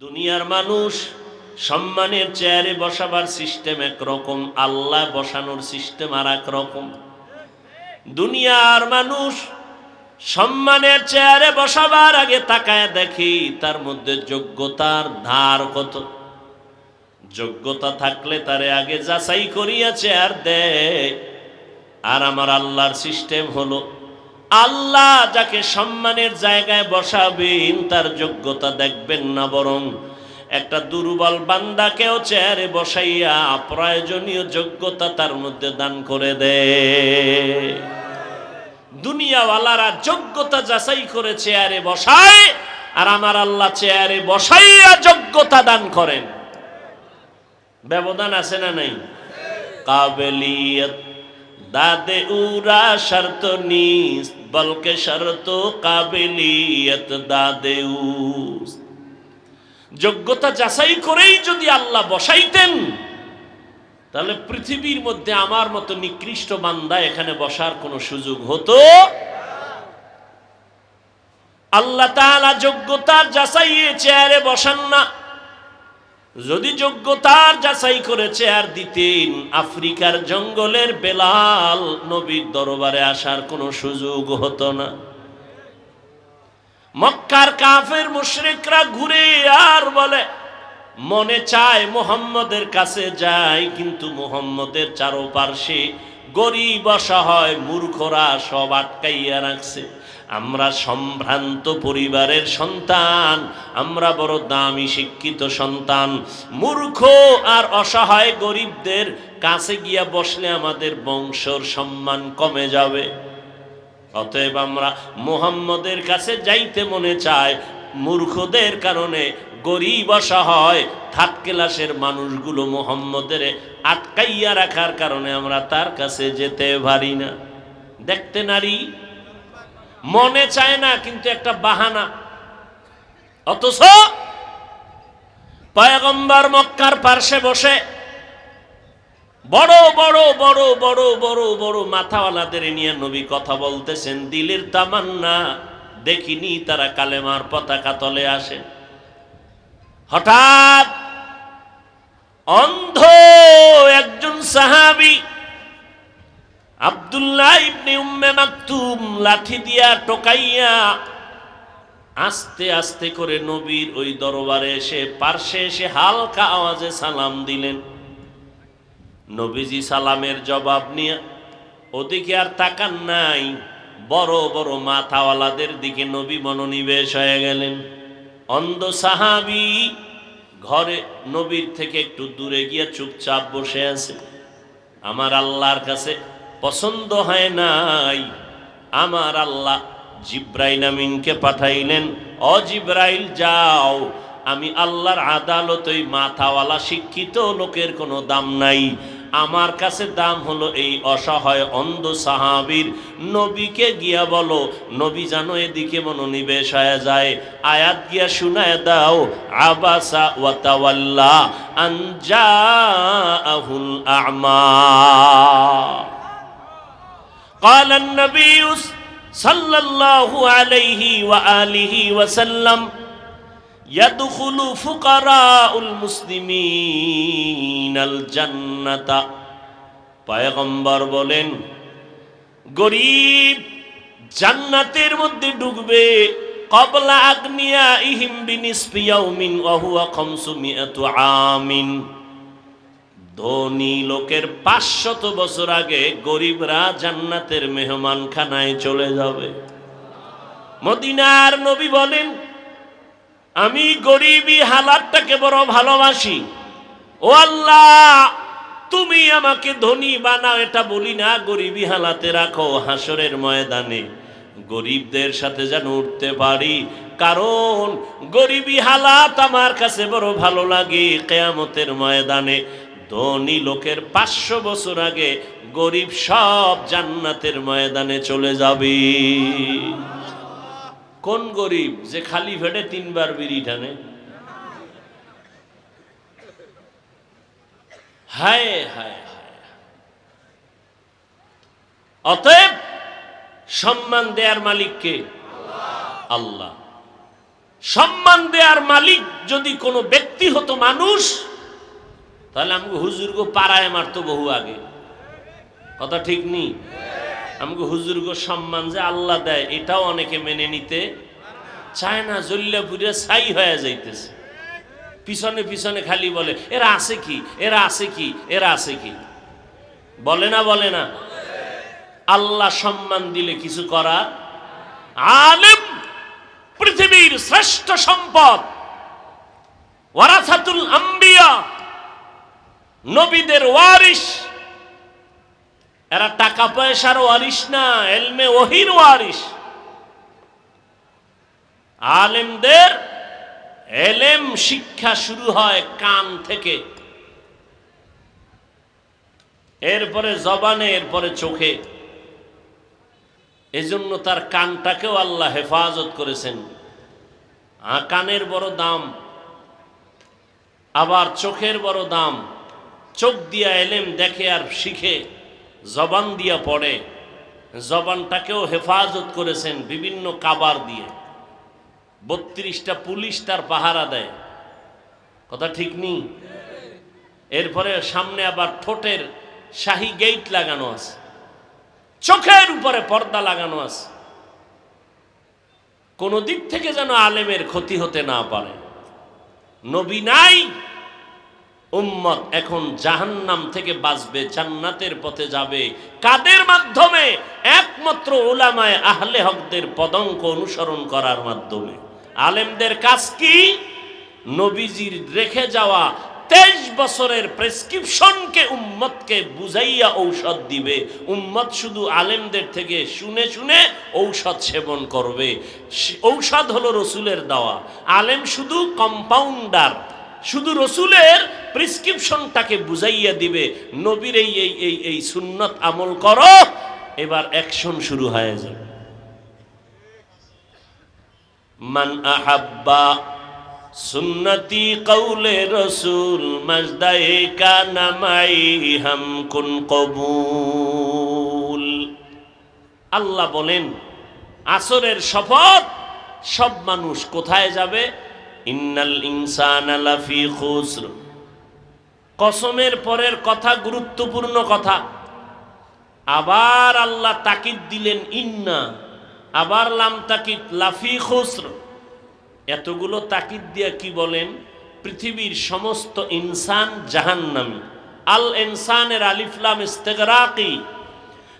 দুনিয়ার মানুষ সম্মানের চেয়ারে বসাবার সিস্টেম একরকম আল্লাহ বসানোর সিস্টেম আর এক রকম। দুনিয়ার মানুষ সম্মানের চেয়ারে বসাবার আগে তাকায় দেখি তার মধ্যে যোগ্যতার ধার কত। যোগ্যতা থাকলে তারে আগে যাচাই করিয়া চেয়ার দেয়। আর আমার আল্লাহর সিস্টেম হলো আল্লাহ যাকে সম্মানের জায়গায় বসাবেন, তার যোগ্যতা দেখবেন না বরং একটা দুর্বল বান্দাকেও চেয়ারে বসাইয়া প্রয়োজনীয় যোগ্যতা তার মধ্যে দান করে দেয় দুনিয়াওয়ালারা যোগ্যতা যাচাই করে চেয়ারে বসায়, আর আমার আল্লাহ চেয়ারে বসাইয়া যোগ্যতা দান করেন। ব্যবধান আছে না নাই? কাবেলিয়ত দাদে উরা শর্ত নিস, বলকে শর্ত কাবেলিয়ত দাদে উস। যোগ্যতা যাচাই করেই যদি আল্লাহ বসাইতেন, তাহলে পৃথিবীর মধ্যে আমার মতো নিকৃষ্ট বান্দা এখানে বসার কোনো সুযোগ হতো? আল্লাহ তাআলা যোগ্যতার যাচাইয়ে চেয়ারে বসান না। যদি যোগ্যতার যাচাই করেছে আর দিতেন আফ্রিকার জঙ্গলের বেলাল নবীর দরবারে আসার কোনো সুযোগ হতো না। মক্কার কাফের মুশরিকরা ঘুরে আর বলে, মনে চায় মোহাম্মদের কাছে যায় কিন্তু মোহাম্মদের চারোপার্শ্বে গরিব অসহায় মূর্খরা সব আটকাইয়া রাখছে। আমরা সম্ভ্রান্ত পরিবারের সন্তান, আমরা বড় দামি শিক্ষিত সন্তান। মূর্খ আর অসহায় গরিবদের কাছে গিয়া বসলে আমাদের বংশর সম্মান কমে যাবে। অতএব আমরা মুহাম্মদের কাছে যাইতে মনে চায় মূর্খদের কারণে গরিব অসহায় থার্ড ক্লাসের মানুষগুলো মোহাম্মদের আটকাইয়া রাখার কারণে আমরা তার কাছে যেতে পারি না। দেখতে নারী, মনে চায় না, কিন্তু একটা বাহানা। অথচ পয়গম্বর মক্কার পার্শ্বে বসে বড় বড় বড় বড় বড় বড় মাথাওয়ালাদের নিয়ে নবী কথা বলতেছেন। দিলের তামান্না দেখিনি, তারা কালেমার পতাকা তলে আসে। হঠাৎ অন্ধ একজন সাহাবি আব্দুল্লাহ ইবনে উম্মে মাকতুম লাঠি দিয়া টোকাইয়া আস্তে আস্তে করে নবীর ওই দরবারে এসে পার্শ্বে এসে হালকা আওয়াজে সালাম দিলেন। নবীজি সালামের জবাব নিয়ে ওদিকে আর তাকান নাই, বড় বড় মাথাওয়ালাদের দিকে নবী মনোনিবেশ হয়ে গেলেন। অন্ধ সাহাবি ঘরে নবীর থেকে একটু দূরে গিয়ে চুপচাপ বসে আছে। আমার আল্লাহর কাছে পছন্দ হয় নাই। আমার আল্লাহ জিব্রাইল আমিনকে পাঠাইলেন অ জিব্রাইল, যাও। আমি আল্লাহর আদালত ওই মাথাওয়ালা শিক্ষিত লোকের কোনো দাম নাই। আমার কাছে দাম হলো এই অসহায় অন্ধ সাহাবীর নবীকে গিয়া বলো নবী জানো এদিকে মনোনিবেশ হয়ে যায় আয়াত গিয়া শুনায় দাও আবাসা ওয়াতাওয়াল্লা আনজা আহুল আমা قال النبي صلى الله عليه وآله وسلم يدخل فقراء المسلمين الجنة পয়গম্বর বলেন গরিব জান্নাতের মধ্যে ঢুকবে কবলা আগ্নিয়া ইহিম বিনিসফি ইয়াউমিন ওয়া হুয়া খামসুমিয়াতু আমিন ধনী লোকের পাঁচশত বছর আগে গরিবরা জান্নাতের মেহমান খানায় চলে যাবে মদিনার নবী বলেন আমি গরিবী হালাতটাকে বড় ভালোবাসি। ও আল্লাহ, তুমি আমাকে ধনী বানাও, এটা বলি না, গরিবী হালাতে রাখো হাসরের ময়দানে। গরিবদের সাথে যেন উঠতে পারি, কারণ গরিবী হালাত আমার কাছে বড় ভালো লাগে কেয়ামতের ময়দানে। ধনী লোকের পাঁচশো বছর আগে গরিব সব জান্নাতের ময়দানে চলে যাবে। কোন গরিব যে খালি ফেটে তিনবার বিড়ি টানে? হায় হায় অতএব সম্মান দেয়ার মালিককে আল্লাহ। সম্মান দেয়ার মালিক যদি কোনো ব্যক্তি হতো মানুষ, তাহলে আমাকে হুজুরগো পাড়ায় মারতো বহু আগে। কথা ঠিক নেই আমাকে হুজুরগো সম্মান যে আল্লাহ দেয়, এটাও অনেকে মেনে নিতে চায় না জল্লাপুরে ছাই হয়ে যাইতেছে। পিছনে পিছনে খালি বলে, এরা আছে কি? এরা আছে কি? এরা আছে কি? বলে না বলে না। আল্লাহ সম্মান দিলে কিছু করার আলেম পৃথিবীর শ্রেষ্ঠ সম্পদ। ওয়ারাসাতুল আম্বিয়া, নবীদের ওয়ারিস এরা টাকা পয়সার ওয়ারিস না, এলমে ওহির ওয়ারিস আলেমদের এলেম শিক্ষা শুরু হয় কান থেকে। এরপরে জবানে, এরপরে চোখে। এজন্য তার কানটাকেও আল্লাহ হেফাজত করেছেন। কানের বড় দাম, আবার চোখের বড় দাম। চোখ দিয়া এলেম দেখে আর শিখে। জবান দিয়া পড়ে। জবানটাকেও হেফাজত করেছেন বিভিন্ন কাবার দিয়ে। বত্রিশটা পুলিশ তার পাহারা দেয়। কথা ঠিক নেই এরপরে সামনে আবার ঠোঁটের শাহী গেট লাগানো আছে। চোখের উপরে পর্দা লাগানো আছে। কোন দিক থেকে যেন আলেমের ক্ষতি হতে না পারে। নবী নাই উম্মত এখন জাহান্নাম থেকে বাঁচবে, জান্নাতের পথে যাবে। কাদের মাধ্যমে? একমাত্র ওলামায় আহলে হকদের পদঙ্ক অনুসরণ করার মাধ্যমে। আলেমদের কাজ কি? নবীজির রেখে যাওয়া তেইশ বছরের প্রেসক্রিপশনকে উম্মতকে বুঝাইয়া ঔষধ দিবে। উম্মত শুধু আলেমদের থেকে শুনে শুনে ঔষধ সেবন করবে। ঔষধ হলো রসুলের দেওয়া। আলেম শুধু কম্পাউন্ডার শুধু রসুলের প্রেসক্রিপশনটাকে বুঝাইয়া দিবে, নবীর এই এই এই এই সুন্নত আমল করো, এবার অ্যাকশন শুরু হয়ে যাবে। মান আহাব্বা সুন্নতি কৌলে রসুল মজদায়ে কানামাই হাম কুন কবুল। আল্লাহ বলেন, আসরের শপথ, সব মানুষ কোথায় যাবে? ইন্নাল ইনসান লাফি খুসর। কসমের পরের কথা গুরুত্বপূর্ণ কথা। আবার আল্লাহ তাকিদ দিলেন, ইন্না। আবার লাম তাকিদ, লাফি খুসর। এতগুলো তাকিদ দিয়া কি বলেন? পৃথিবীর সমস্ত ইনসান জাহান্নামী। আল ইনসানের আলিফলাম ইস্তেগরাকি।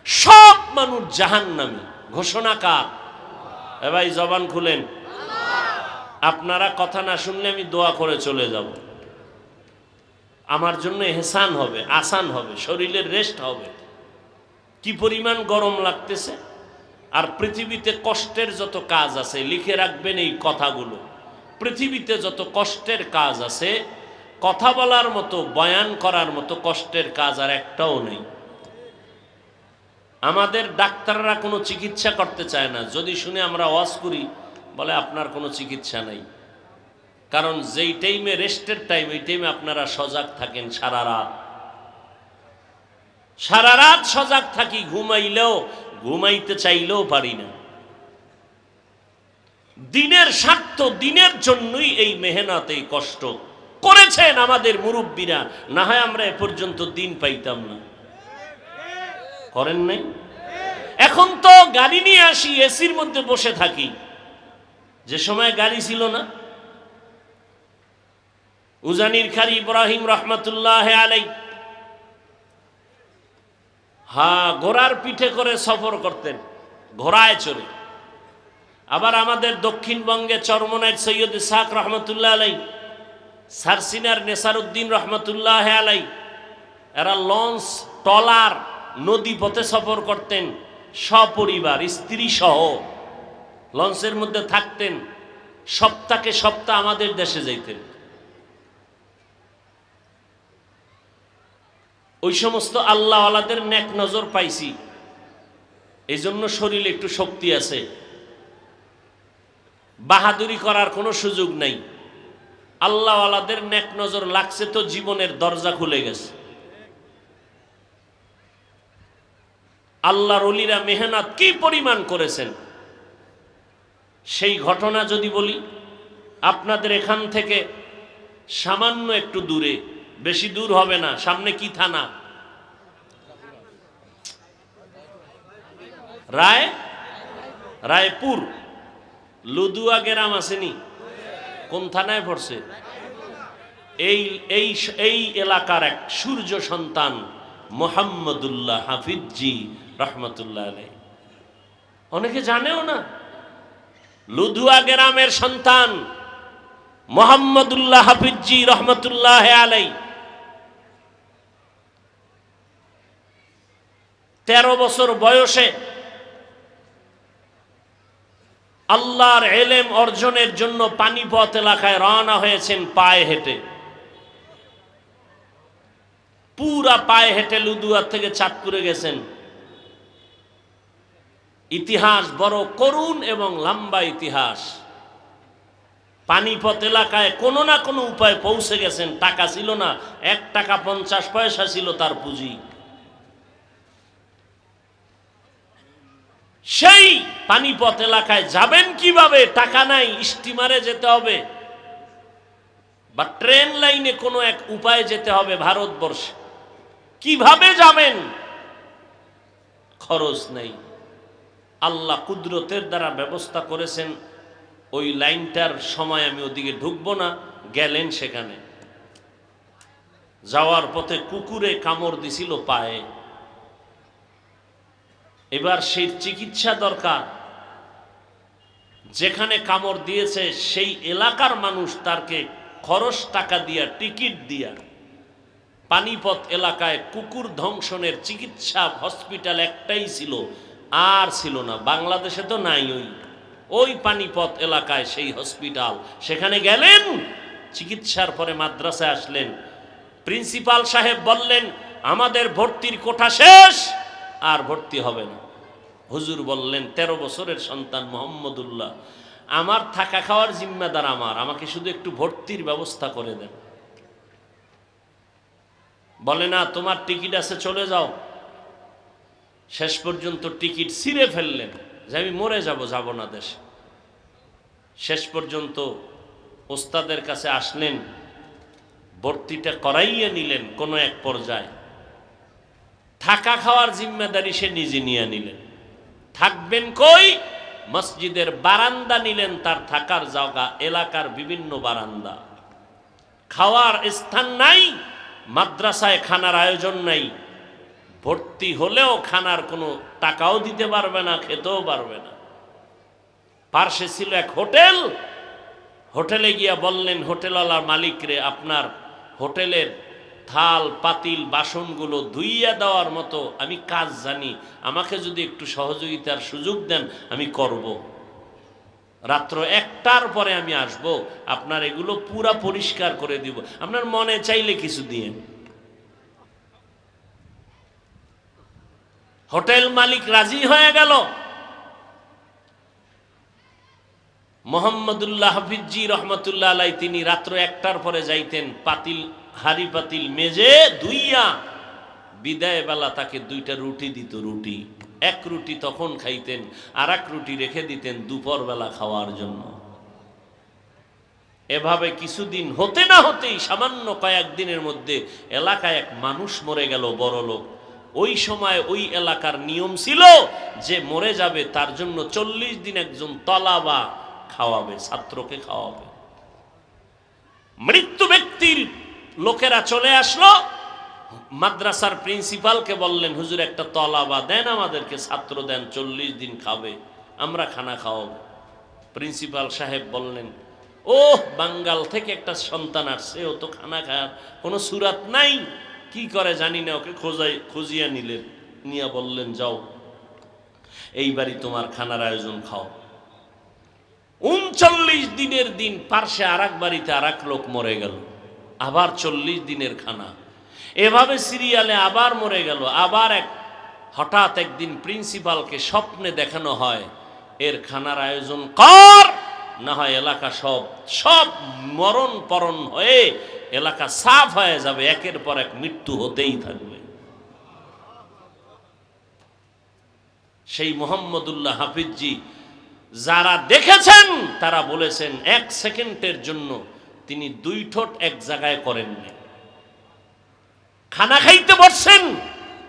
সব মানুষ জাহান্নামী। ঘোষণা কার? এ ভাই জবান খুলেন। আপনারা কথা না শুনলে আমি দোয়া করে চলে যাব। আমার জন্য এহসান হবে, আসান হবে, শরীরের রেস্ট হবে। কি পরিমাণ গরম লাগতেছে? আর পৃথিবীতে কষ্টের যত কাজ আছে, লিখে রাখবেন এই কথাগুলো। পৃথিবীতে যত কষ্টের কাজ আছে, কথা বলার মতো, বয়ান করার মতো কষ্টের কাজ আর একটাও নেই। আমাদের ডাক্তাররা কোনো চিকিৎসা করতে চায় না। যদি শুনে আমরা ওয়াজ করি বলে আপনার কোনো চিকিৎসা নাই। কারণ যেই টাইমে রেস্টের টাইম ওই টাইমে আপনারা সজাগ থাকেন সারা রাত। সারা রাত সজাগ থাকি, ঘুমাইলেও, ঘুমাইতে চাইলেও পারি না। দিনের স্বার্থ, দিনের জন্যই এই মেহনত, এই কষ্ট করেছেন আমাদের মুরব্বীরা। না হয় আমরা এ পর্যন্ত দিন পাইতাম না। করেন নাই? এখন তো গাড়ি নিয়ে আসি এসির মধ্যে বসে থাকি। যে সময় গাড়ি ছিল না, উজানির খারি ইব্রাহিম রহমতুল্লাহ আলাই হা, ঘোড়ার পিঠে করে সফর করতেন, ঘোড়ায় চড়ে। আবার আমাদের দক্ষিণবঙ্গে চরমনাইর সৈয়দ ইসাক রহমতুল্লাহ আলাই সারসিনার নেসারউদ্দিন রহমতুল্লাহ আলাই এরা লঞ্চ টলার নদী পথে সফর করতেন, সপরিবার স্ত্রী সহ লঞ্চের মধ্যে থাকতেন সপ্তাহে সপ্তাহ আমাদের দেশে যাইতেন। ওই সমস্ত আল্লাহওয়ালাদের নেক নজর পাইছি। এই জন্য শরীরে একটু শক্তি আছে। বাহাদুরি করার কোনো সুযোগ নাই। আল্লাহওয়ালাদের নেক নজর লাগছে তো জীবনের দরজা খুলে গেছে। আল্লাহর অলিরা মেহনত কি পরিমাণ করেছেন? সেই ঘটনা যদি বলি, আপনাদের এখান থেকে সামান্য একটু দূরে, বেশি দূর হবে না, সামনে কি থানা? রায়? রায়পুর। লুদুয়া গ্রাম আসেনি? কোন থানায় পড়ছে? এই এই এই এলাকার এক সূর্য সন্তান মোহাম্মদুল্লাহ হাফিজি রহমতুল্লাহ অনেকে জানেও না? লুধুয়া গ্রামের সন্তান মোহাম্মদুল্লাহ হাফিজি রহমতুল্লাহ আলাই তেরো বছর বয়সে আল্লাহর এলেম অর্জনের জন্য পানিপথ এলাকায় রওনা হয়েছেন পায়ে হেঁটে। পুরা পায়ে হেঁটে লুদুয়ার থেকে চাঁদপুরে গেছেন। ইতিহাস বড় করুণ এবং লম্বা ইতিহাস। পানিপথ এলাকায় কোনো না কোনো উপায় পৌঁছে গেছেন, টাকা ছিল না, এক টাকা পঞ্চাশ পয়সা ছিল তার পুঁজি। সেই পানিপথ এলাকায় যাবেন কীভাবে? টাকা নাই, স্টিমারে যেতে হবে। বা ট্রেন লাইনে কোনো এক উপায়ে যেতে হবে ভারতবর্ষে। কীভাবে যাবেন? খরচ নেই। আল্লাহ কুদরতের দ্বারা ব্যবস্থা করেছেন, ওই লাইনটার সময় আমি ওদিকে ঢুকবো না, গেলেন সেখানে। যাওয়ার পথে কুকুরে কামড় দিছিল পায়ে। এবার সেই চিকিৎসা দরকার। যেখানে কামড় দিয়েছে, সেই এলাকার মানুষ তারকে খরচ টাকা দিয়া, টিকিট দিয়া, পানিপথ এলাকায় কুকুর ধ্বংসনের চিকিৎসা হসপিটাল একটাই ছিল আর ছিল না, বাংলাদেশে তো নাই ওই ওই পানিপথ এলাকায় সেই হসপিটাল। সেখানে গেলেন, চিকিৎসার পরে মাদ্রাসায় আসলেন। প্রিন্সিপাল সাহেব বললেন, আমাদের ভর্তির কোঠা শেষ, আর ভর্তি হবে না। হুজুর বললেন ১৩ বছরের সন্তান মোহাম্মদুল্লাহ, আমার থাকা খাওয়ার জিম্মাদার আমার, আমাকে শুধু একটু ভর্তির ব্যবস্থা করে দেন। বলে, না, তোমার টিকিট আছে, চলে যাও। শেষ পর্যন্ত টিকিট ছিঁড়ে ফেললেন যে আমি মরে যাব যাব না দেশে। শেষ পর্যন্ত ওস্তাদের কাছে আসলেন, ভর্তিটা করাইয়ে নিলেন কোনো এক পর্যায়ে। থাকা খাওয়ার জিম্মেদারি সে নিজে নিয়ে নিলেন। থাকবেন কই? মসজিদের বারান্দা নিলেন তার থাকার জায়গা, এলাকার বিভিন্ন বারান্দা। খাওয়ার স্থান নাই, মাদ্রাসায় খানার আয়োজন নাই। ভর্তি হলেও খানার কোনো টাকাও দিতে পারবে না, খেতেও পারবে না। পার্শ্বে ছিল এক হোটেল। হোটেলে গিয়া বললেন, হোটেলওয়ালার মালিকরে আপনার হোটেলের থাল, পাতিল, বাসনগুলো ধুইয়া দেওয়ার মতো আমি কাজ জানি। আমাকে যদি একটু সহযোগিতার সুযোগ দেন, আমি করব। রাত্র একটার পরে আমি আসব। আপনার এগুলো পুরা পরিষ্কার করে দিব। আপনার মনে চাইলে কিছু দিয়ে হোটেল মালিক রাজি হয়ে গেল। মোহাম্মদুল্লাহ হাফিজি রহমতুল্লাহ আলাই, তিনি রাত্র একটার পরে যাইতেন পাতিল, হাড়ি পাতিল মেজে দুইয়া বিদায় বেলা তাকে দুইটা রুটি দিত, রুটি। এক রুটি তখন খাইতেন আর এক রুটি রেখে দিতেন দুপুর বেলা খাওয়ার জন্য। এভাবে কিছুদিন হতে না হতেই সামান্য কয়েকদিনের মধ্যে এলাকায় এক মানুষ মরে গেল বড় লোক ওই সময় ওই এলাকার নিয়ম ছিল যে মরে যাবে, তার জন্য চল্লিশ দিন একজন তলা বা খাওয়াবে, ছাত্রকে খাওয়াবে। মৃত্যু ব্যক্তির লোকেরা চলে আসলো, মাদ্রাসার প্রিন্সিপালকে বললেন, হুজুর, একটা তলা বা দেন আমাদেরকে, ছাত্র দেন, চল্লিশ দিন খাবে, আমরা খানা খাওয়াবো। প্রিন্সিপাল সাহেব বললেন ও বাঙ্গাল থেকে একটা সন্তান আসছে, ও তো খানা খাওয়ার কোনো সুরাত নাই। কি করে জানি না, ওকে খোঁজাই, খুঁজিয়া নিলেন নিয়ে বললেন, যাও, এইবারই তোমার খানার আয়োজন খাও। উনচল্লিশ দিনের দিন পার্শ্বে আর বাড়িতে আর লোক মরে গেল। আবার চল্লিশ দিনের খানা। এভাবে সিরিয়ালে আবার মরে গেল। আবার এক, হঠাৎ একদিন প্রিন্সিপালকে স্বপ্নে দেখানো হয়, এর খানার আয়োজন কর, না হয় এলাকা সব সব মরণ পরণ হয়ে এলাকা সাফ হয়ে যাবে, একের পর এক মৃত্যু হতেই থাকবে। সেই মোহাম্মদুল্লাহ হাফিজি যারা দেখেছেন, তারা বলেছেন, এক সেকেন্ডের জন্য তিনি দুই ঠোঁট এক জায়গায় করেননি। খানা খাইতে বসছেন,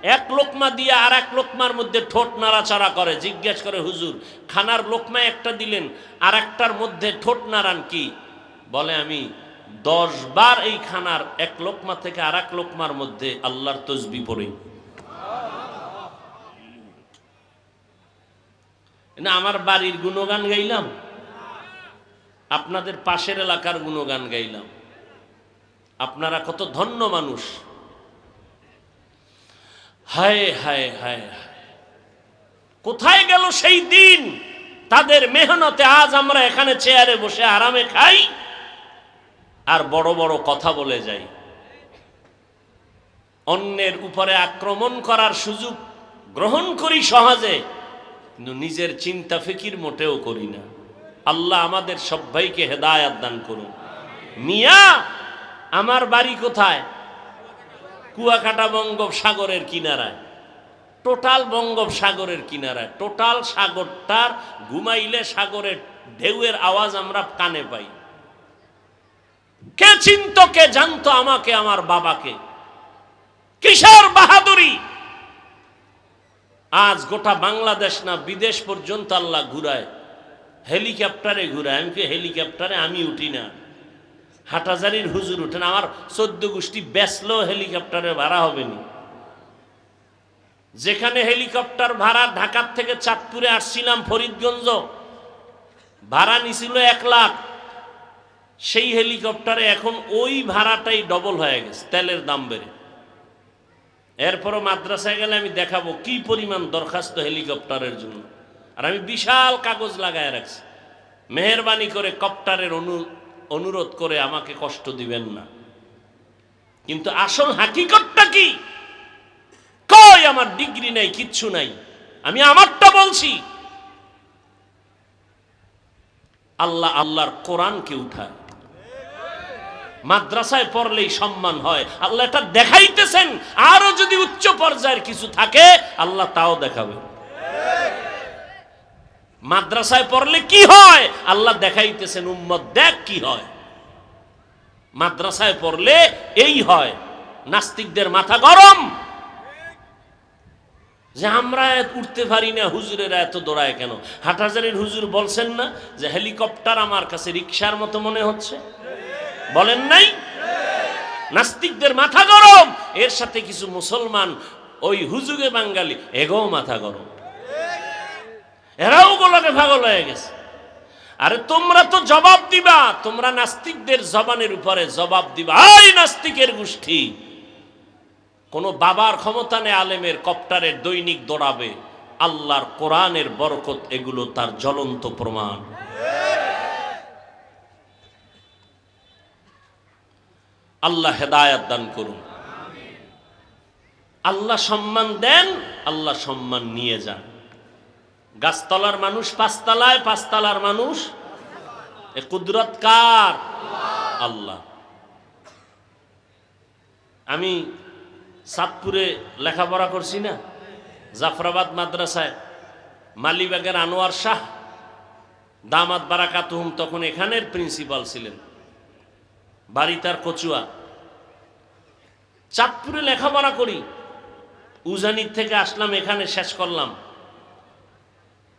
এক লোকমা দিয়ে আর এক লোকমার মধ্যে ঠোঁট নাড়াচাড়া করে, জিজ্ঞেস করে, হুজুর, খানার লোকমা একটা দিলেন, আর একটার মধ্যে ঠোঁট নাড়ান কি? বলে, আমি দশ বার এই খানার এক লোকমা থেকে আর এক লোকমার মধ্যে আল্লাহর তসবি পড়ি। না, আমার বাড়ির গুণগান গাইলাম। আপনাদের পাশের এলাকার গুণগান গাইলাম। আপনারা কত ধন্য মানুষ। হায় হায় হায় হায়। কোথায় গেল সেই দিন? তাদের মেহনতে আজ আমরা এখানে চেয়ারে বসে আরামে খাই। আর বড় বড় কথা বলে যাই। অন্যের উপরে আক্রমণ করার সুযোগ গ্রহণ করি সহজে, কিন্তু নিজের চিন্তা ফিকির মোটেও করি না। আল্লাহ আমাদের সবাইকে হেদায়াত দান করুন। মিয়া, আমার বাড়ি কোথায়? কুয়াকাটা বঙ্গোপসাগরের কিনারায়। টোটাল বঙ্গোপসাগরের কিনারায়। টোটাল সাগরটার ঘুমাইলে সাগরের ঢেউয়ের আওয়াজ আমরা কানে পাই। কে চিন্ত, কে জানতো আমাকে, আমার বাবাকে? কিশোর বাহাদুরি? আজ গোটা বাংলাদেশ না বিদেশ পর্যন্ত আল্লাহ ঘুরায়। হেলিকপ্টারে ঘুরায়। আমি হেলিকপ্টারে? আমি উঠি না। হাটাজারির হুজুর উঠেন, আমার চোদ্দ গোষ্ঠী বেসলেও হেলিকপ্টারে ভাড়া হবে না। যেখানে হেলিকপ্টার ভাড়া ঢাকার থেকে চাঁদপুরে আসছিলাম ফরিদগঞ্জ, ভাড়া নিছিল এক লাখ। সেই হেলিকপ্টারে এখন ওই ভাড়াটাই ডবল হয়ে গেছে, তেলের দাম বেড়ে। এরপরও মাদ্রাসায় গেলে আমি দেখাবো কি পরিমাণ দরখাস্ত হেলিকপ্টারের জন্য। আর আমি বিশাল কাগজ লাগায় রাখছি। মেহরবানি করে কপ্টারের অনু, অনুরোধ করে আমাকে কষ্ট দিবেন না। কিন্তু আসল হাকিকতটা কি? কই আমার ডিগ্রি নাই, কিচ্ছু নাই। আমি আমারটা বলছি। আল্লাহ আল্লাহর কোরআনকে উঠায়। মাদ্রাসায় পড়লেই সম্মান হয়। আল্লাহ এটা দেখাইতেছেন আরও যদি উচ্চ পর্যায়ের কিছু থাকে, আল্লাহ তাও দেখাবে। মাদ্রাসায় পড়লে কি হয়? আল্লাহ দেখাইতেছেন, উম্মত দেখ কি হয়। মাদ্রাসায় পড়লে এই হয়, নাস্তিকদের মাথা গরম। যে আমরা উঠতে পারি না, হুজুরেরা এত দৌড়ায় কেন? হাটহাজারির হুজুর বলছেন না যে, হেলিকপ্টার আমার কাছে রিক্সার মতো মনে হচ্ছে। বলেন নাই? নাস্তিকদের মাথা গরম। এর সাথে কিছু মুসলমান, ওই হুজুগে বাঙালি, এগো মাথা গরম। এরাও গোলাকে পাগল হয়ে গেছে। আরে তোমরা তো জবাব দিবা, তোমরা নাস্তিকদের জবানের উপরে জবাব দিবা। আই নাস্তিকের গোষ্ঠী। কোন বাবার ক্ষমতা নেই আলেমের, কপ্টারের দৈনিক দৌড়াবে। আল্লাহর কোরআনের বরকত, এগুলো তার জ্বলন্ত প্রমাণ। আল্লাহ হেদায়াত দান করুন। আল্লাহ সম্মান দেন, আল্লাহ সম্মান নিয়ে যান। গাছতলার মানুষ পাঁচতলায়, পাঁচতলার মানুষ, এ কুদরত কার? আল্লাহ। আমি সাতপুরে লেখাপড়া করছি না, জাফরাবাদ মাদ্রাসায়। মালিবাগের আনোয়ার শাহ, দামাত বারাকাতুহুম তখন এখানের প্রিন্সিপাল ছিলেন। বাড়ি তার কচুয়া। চাঁদপুরে লেখাপড়া করি। উজানির থেকে আসলাম, এখানে শেষ করলাম।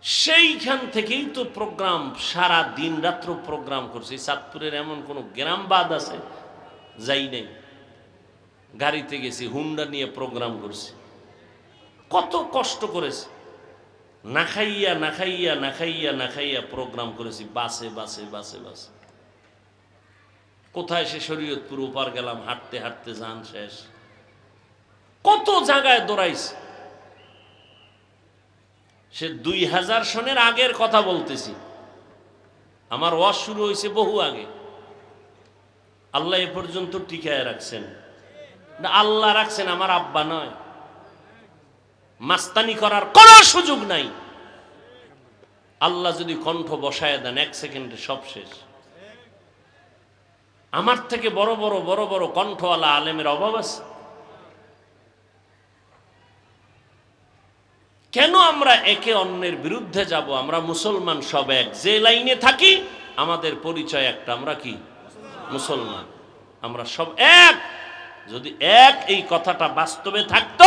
সেইখান থেকেই তো প্রোগ্রাম, সারা দিন রাত্র প্রোগ্রাম করছি। চাঁদপুরের এমন কোনো গ্রাম বাদ আছে? যাই নেই। গাড়িতে গেছি, হুন্ডা নিয়ে প্রোগ্রাম করছি। কত কষ্ট করেছি। না খাইয়া না খাইয়া না খাইয়া না খাইয়া প্রোগ্রাম করেছি। বাসে বাসে বাসে বাসে। কোথায় সে শরীয়তপুর উপার গেলাম, হাঁটতে হাঁটতে যান শেষ। কত জায়গায় দৌড়াইছে। সে দুই হাজার সনের আগের কথা বলতেছি। আমার ওয়াজ শুরু হয়েছে বহু আগে। আল্লাহ এ পর্যন্ত টিকায় রাখছেন। না, আল্লাহ রাখছেন, আমার আব্বা নয়। মাস্তানি করার কোনো সুযোগ নাই। আল্লাহ যদি কণ্ঠ বসায় দেন, এক সেকেন্ডে সব শেষ। আমার থেকে বড় বড় বড় বড় কণ্ঠওয়ালা আলেমের অভাব আছে। কেন আমরা একে অন্যের বিরুদ্ধে যাব? আমরা মুসলমান সব এক। যে লাইনে থাকি, আমাদের পরিচয় একটা। আমরা কি? মুসলমান। আমরা সব এক। যদি এক এই কথাটা বাস্তবে থাকতো,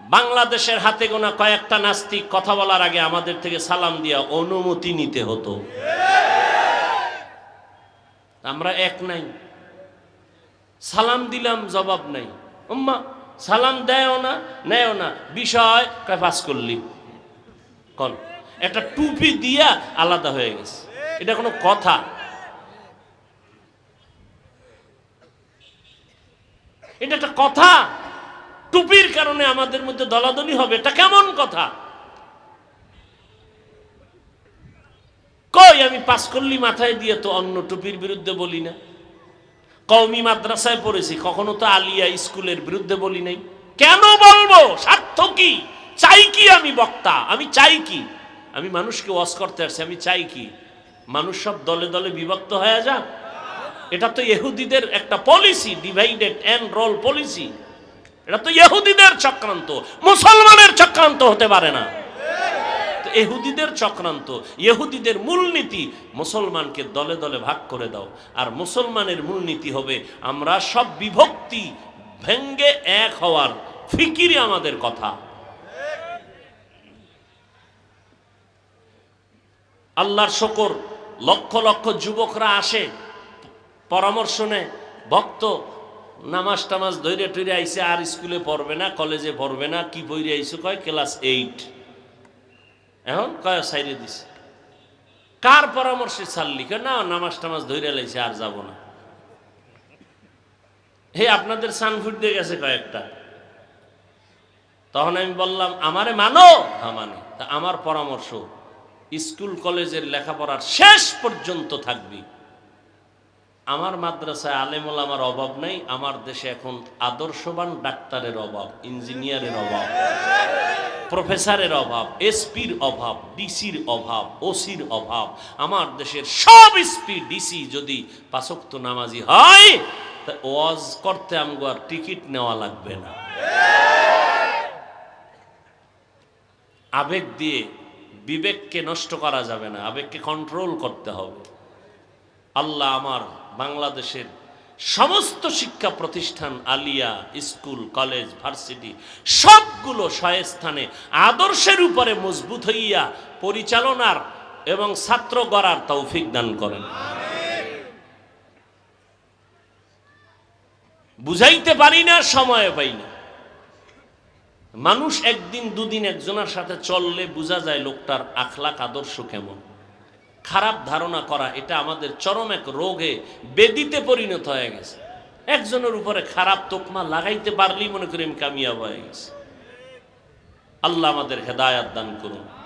বাংলাদেশের হাতে গোনা কয়েকটা নাস্তিক কথা বলার আগে আমাদের থেকে সালাম দিয়া অনুমতি নিতে হতো। আমরা এক নাই। সালাম দিলাম, জবাব নাই। উম্মা, সালাম দেয়ও না, নেয়ও না। বিষয় পাস করলি। কন একটা টুপি দিয়া আলাদা হয়ে গেছে। এটা কোনো কথা। এটা একটা কথা। টুপির কারণে আমাদের মধ্যে দলাদলি হবে। এটা কেমন কথা? কই, আমি পাস করলি মাথায় দিয়ে তো অন্য টুপির বিরুদ্ধে বলি না। কওমি মাদ্রাসায় পড়েছি, কখনো তো আলিয়া স্কুলের বিরুদ্ধে বলি নাই। কেন বলব? স্বার্থ কি? চাই কি আমি বক্তা? আমি চাই কি? আমি মানুষকে ওয়াজ করতে আসছি, আমি চাই কি? মানুষ সব দলে দলে বিভক্ত হয়ে যাক। এটা তো ইহুদিদের একটা policy divided and rule policy এটা তো ইহুদিদের চক্রান্ত, মুসলমানের চক্রান্ত হতে পারে না। তো ইহুদিদের চক্রান্ত, ইহুদিদের মূলনীতি, মুসলমানকে দলে দলে ভাগ করে দাও। আর মুসলমানের মূলনীতি হবে, আমরা সব বিভক্তি ভেঙ্গে এক হওয়ার ফিকিরে আমাদের কথা। আল্লাহর শকর, লক্ষ লক্ষ যুবকরা আসে, পরামর্শ নেয়, ভক্ত নামাজ টামাজ ধৈর্য টৈরে আইসে আর স্কুলে পড়বে না, কলেজে পড়বে না, কি বইরে আইসে, কয়, ক্লাস এইট। এখন কয় সাইরে দিছে। কার পরামর্শে ছাড়লি কয়, না, নামাজ টামাজ ধৈর্য লাইছে, আর যাব না। হে, আপনাদের সান দিয়ে গেছে কয়েকটা। তখন আমি বললাম, আমারে মানো? হ্যাঁ মানে। তা আমার পরামর্শ, স্কুল, কলেজের লেখাপড়ার শেষ পর্যন্ত থাকবি। আমার মাদ্রাসায় আলেমল আমার অভাব নেই, আমার দেশে এখন আদর্শবান ডাক্তারের অভাব, ইঞ্জিনিয়ারের অভাব। প্রফেসরের অভাব, এসপির অভাব, ডিসির অভাব, ওসির অভাব, আমার দেশের সব এসপি, ডিসি যদি পাশক্ত নামাজি হয়, তা ওয়াজ করতে আমগো আর টিকিট নেওয়া লাগবে না। আবেগ দিয়ে বিবেককে নষ্ট করা যাবে না, আবেগকে কন্ট্রোল করতে হবে। আল্লাহ আমার বাংলাদেশের সমস্ত শিক্ষা প্রতিষ্ঠান, আলিয়া, স্কুল, কলেজ, ভার্সিটি, সবগুলো স্থানে আদর্শের উপরে মজবুত হইয়া পরিচালনার এবং ছাত্র গড়ার তৌফিক দান করেন। বুঝাইতে পারি না সময় পাই না। মানুষ একদিন দুদিন একজনের সাথে চললে বোঝা যায় লোকটার আখলাক আদর্শ কেমন। খারাপ ধারণা করা, এটা আমাদের চরম এক রোগে বেদিতে পরিণত হয়ে গেছে। একজনের উপরে খারাপ তোকমা লাগাইতে পারলেই মনে করি আমি কামিয়াব হয়ে গেছে। আল্লাহ আমাদের হেদায়াত দান করুন।